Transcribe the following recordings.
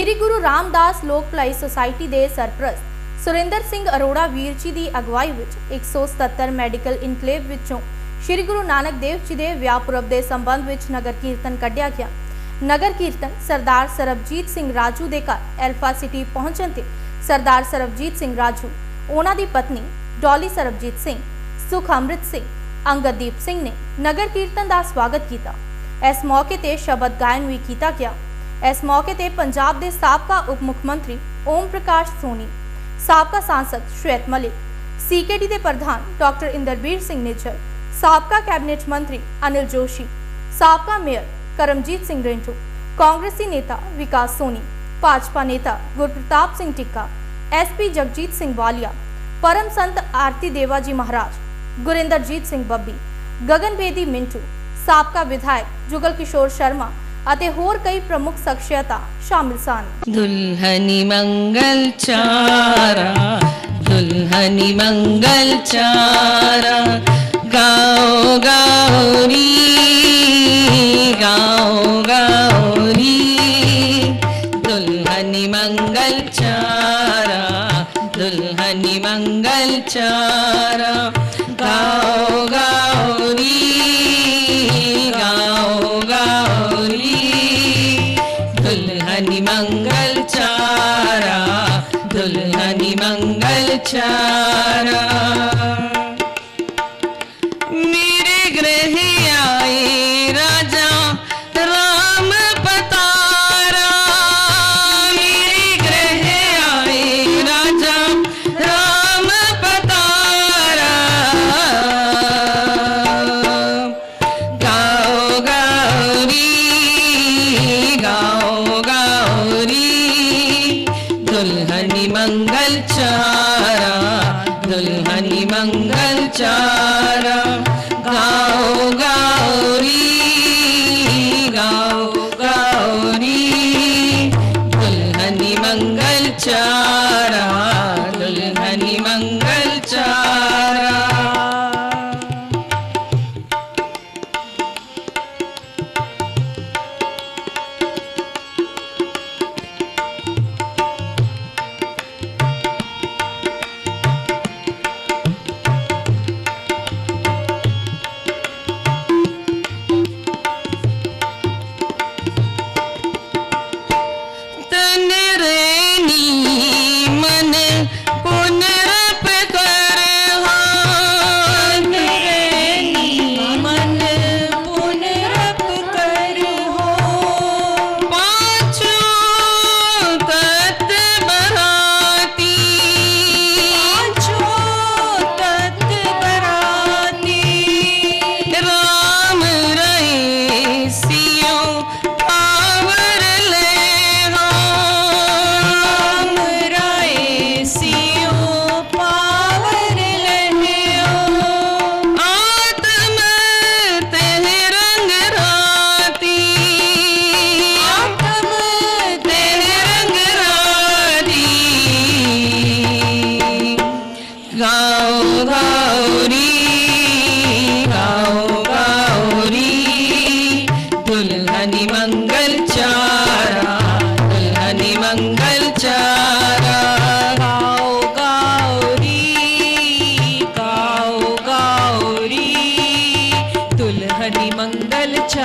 ਸ੍ਰੀ ਗੁਰੂ ਰਾਮਦਾਸ ਲੋਕ ਭਲਾਈ ਸੁਸਾਇਟੀ ਦੇ ਸਰਪ੍ਰਸਤ ਸੁਰਿੰਦਰ ਸਿੰਘ ਅਰੋੜਾ ਵੀਰ ਜੀ ਦੀ ਅਗਵਾਈ ਵਿੱਚ 177 ਮੈਡੀਕਲ ਇਨਕਲੇਵ ਵਿੱਚੋਂ ਸ੍ਰੀ ਗੁਰੂ ਨਾਨਕ ਦੇਵ ਜੀ ਦੇ ਵਿਆਹ ਪੁਰਬ ਦੇ ਸੰਬੰਧ ਵਿੱਚ ਨਗਰ ਕੀਰਤਨ ਕੱਢਿਆ ਗਿਆ। ਨਗਰ ਕੀਰਤਨ ਸਰਦਾਰ ਸਰਬਜੀਤ ਸਿੰਘ ਰਾਜੂ ਦੇ ਘਰ ਐਲਫਾ ਸਿਟੀ ਪਹੁੰਚਣ ਤੇ ਸਰਦਾਰ ਸਰਬਜੀਤ ਸਿੰਘ ਰਾਜੂ, ਉਹਨਾਂ ਦੀ ਪਤਨੀ ਡੋਲੀ ਸਰਬਜੀਤ ਸਿੰਘ, ਸੁਖ ਅੰਮ੍ਰਿਤ ਸਿੰਘ, ਅੰਗਦੀਪ ਸਿੰਘ ਨੇ ਨਗਰ ਕੀਰਤਨ ਦਾ ਸਵਾਗਤ ਕੀਤਾ। ਇਸ ਮੌਕੇ ਤੇ ਸ਼ਬਦ ਗਾਇਨ ਵੀ ਕੀਤਾ ਗਿਆ। ਇਸ ਮੌਕੇ ਤੇ ਪੰਜਾਬ ਦੇ ਸਾਬਕਾ ਉਪ ਮੁੱਖ ਮੰਤਰੀ ਓਮ ਪ੍ਰਕਾਸ਼ ਸੋਨੀ, ਸਾਬਕਾ ਸਾਂਸਦ ਸ਼ਵੇਤ ਮਲਿਕ, ਸੀਕੇਡੀ ਦੇ ਪ੍ਰਧਾਨ ਡਾਕਟਰ ਇੰਦਰਬੀਰ ਸਿੰਘ ਨਿੱਜਰ, ਸਾਬਕਾ ਕੈਬਨਿਟ ਮੰਤਰੀ ਅਨਿਲ ਜੋਸ਼ੀ, ਸਾਬਕਾ ਮੇਅਰ ਕਰਮਜੀਤ ਸਿੰਘ ਰਿੰਟੂ ਕਾਂਗਰਸੀ ਨੇਤਾ ਵਿਕਾਸ ਸੋਨੀ, ਭਾਜਪਾ ਨੇਤਾ ਗੁਰਪ੍ਰਤਾਪ ਸਿੰਘ ਟਿੱਕਾ ਐਸਪੀ ਜਗਜੀਤ ਸਿੰਘ ਵਾਲੀਆ, ਪਰਮ ਸੰਤ ਆਰਤੀ ਦੇਵਾ ਜੀ ਮਹਾਰਾਜ, ਗੁਰਿੰਦਰਜੀਤ ਸਿੰਘ ਬੱਬੀ ਗਗਨ ਬੇਦੀ ਮਿੰਟੂ, ਸਾਬਕਾ ਵਿਧਾਇਕ ਜੁਗਲ ਕਿਸ਼ੋਰ ਸ਼ਰਮਾ ਅਤੇ ਹੋਰ ਕਈ ਪ੍ਰਮੁੱਖ ਸ਼ਖਸੀਅਤਾਂ ਸ਼ਾਮਿਲ ਸਨ दुल्हनी मंगल चारा दुल्हनी मंगल चारा गाओ गाओरी गाओ गाओरी दुल्हनी मंगल चारा दुल्हनी मंगल चारा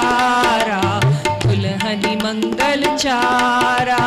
ਪਿਆਰਾ ਦੁਲਹਨ ਮੰਗਲ ਚਾਰਾ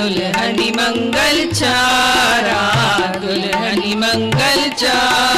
दुल्हनि मंगल चारा दुल्हनी मंगल चारा।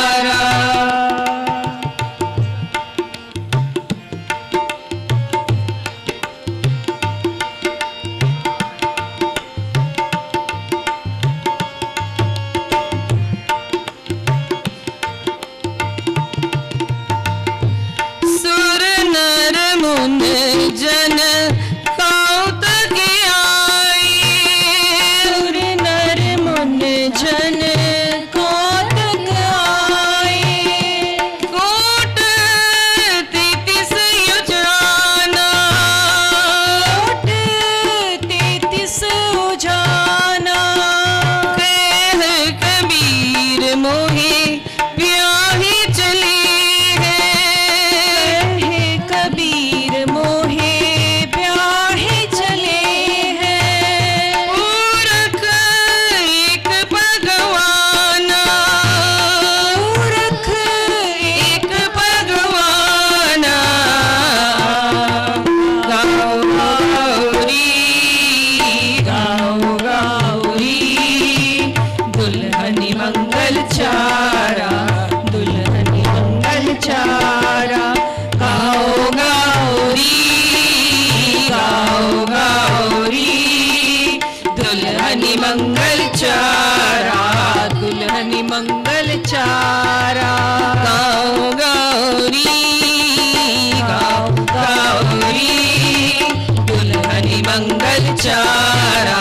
मंगल चारा,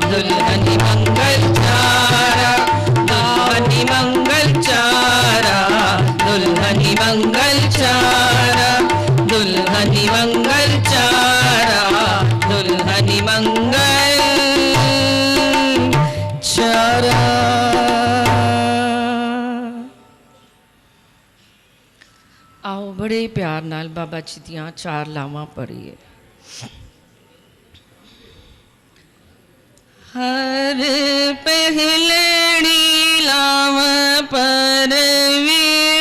दुल्हन मंगल चारा दानी मंगल चारा, दुल्हन मंगल चारा, दुल्हन मंगल चारा, दुल्हन मंगल चारा। आओ, बड़े प्यार नाल बाबा जी दियाँ चार लावा पढ़िए। हर पहिलणी न परवी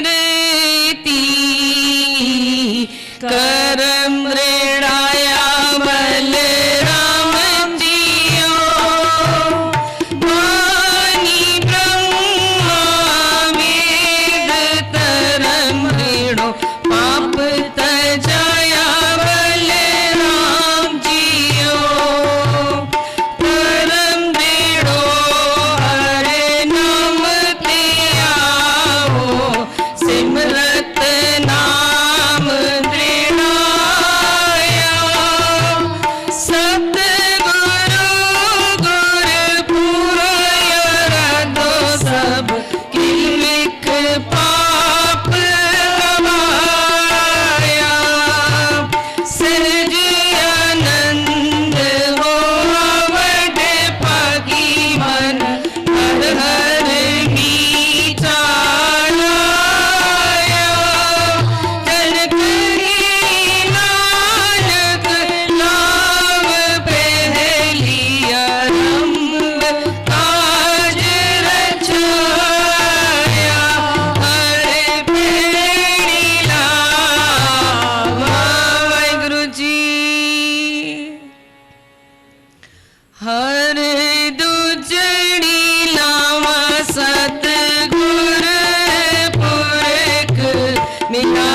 你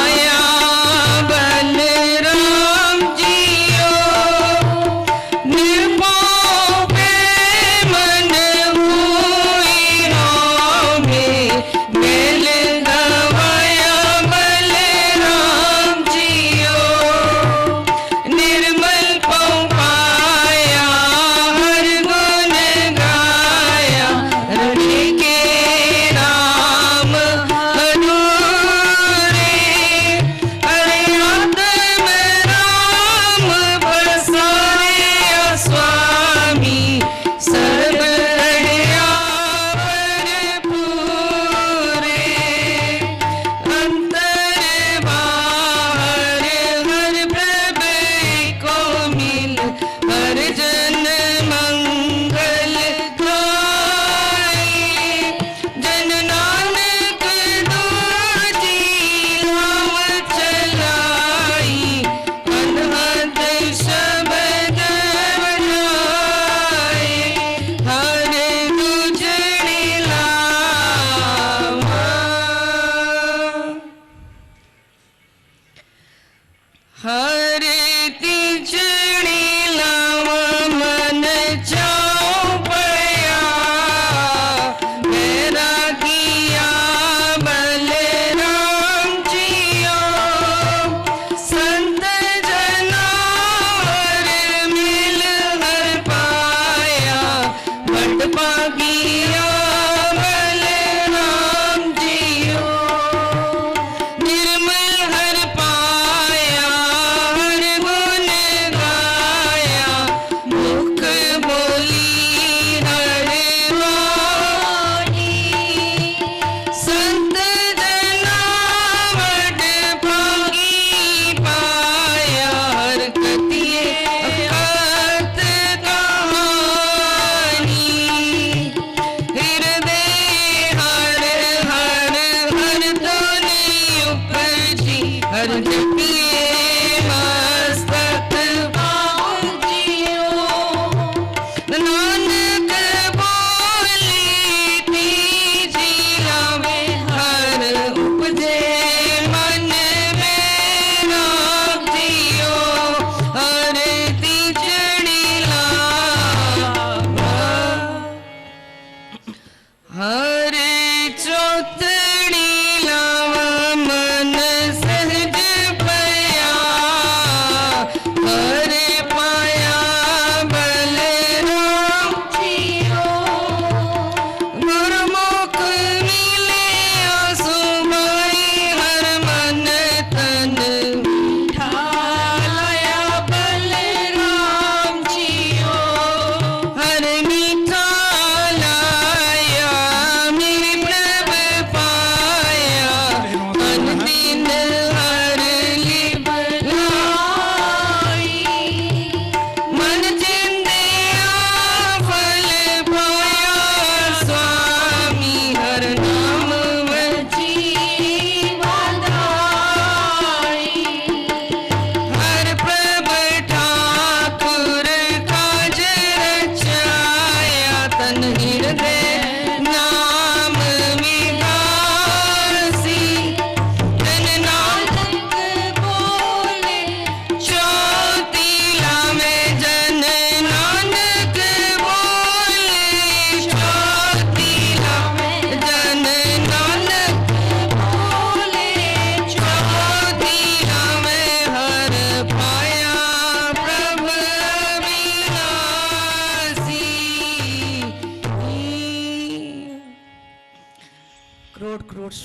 Hare Tijay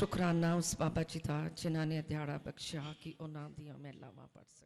ਸ਼ੁਕਰਾਨਾ ਉਸ ਬਾਬਾ ਜੀ ਦਾ, ਜਿਨ੍ਹਾਂ ਨੇ ਦਿਹਾੜਾ ਬਖਸ਼ਿਆ ਕਿ ਉਹਨਾਂ ਦੀਆਂ ਮਹਿਲਾਵਾਂ ਪੜ ਸਕਣ।